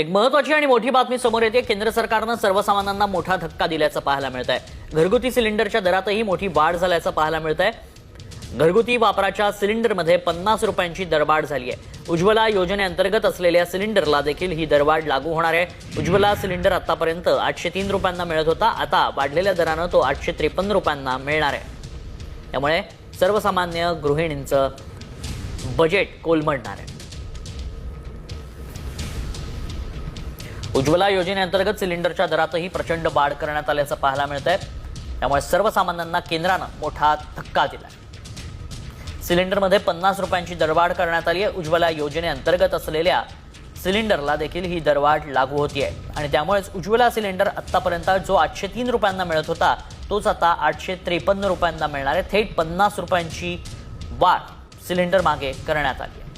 एक महत्वाची आणि मोठी बातमी समोर येते. केंद्र सरकारनं सर्वसामान्यांना मोठा धक्का दिल्याचं पाहायला मिळत आहे घरगुती सिलेंडरच्या दरातही मोठी वाढ झाल्याचं पाहायला मिळत आहे घरगुती वापराच्या सिलेंडरमध्ये पन्नास रुपयांची दरवाढ झाली आहे उज्ज्वला योजनेअंतर्गत असलेल्या सिलेंडरला देखील ही दरवाढ लागू होणार आहे. उज्ज्वला सिलेंडर आतापर्यंत आठशे तीन रुपयांना मिळत होता. आता वाढलेल्या दरानं तो आठशे त्रेपन्न रुपयांना मिळणार आहे. त्यामुळे सर्वसामान्य गृहिणींचं बजेट कोलमडणार आहे. उज्ज्वला योजनेअंतर्गत सिलेंडरच्या दरातही प्रचंड वाढ करण्यात आल्याचं पाहायला मिळत आहे त्यामुळे सर्वसामान्यांना केंद्रानं मोठा धक्का दिला सिलेंडरमध्ये पन्नास रुपयांची दरवाढ करण्यात आली आहे उज्ज्वला योजनेअंतर्गत असलेल्या सिलेंडरला देखील ही दरवाढ लागू होती आहे आणि त्यामुळेच उज्ज्वला सिलेंडर आत्तापर्यंत जो आठशे तीन रुपयांना मिळत होता तोच आता आठशे त्रेपन्न रुपयांना मिळणार आहे. थेट पन्नास रुपयांची वाढ सिलेंडर मागे करण्यात आली आहे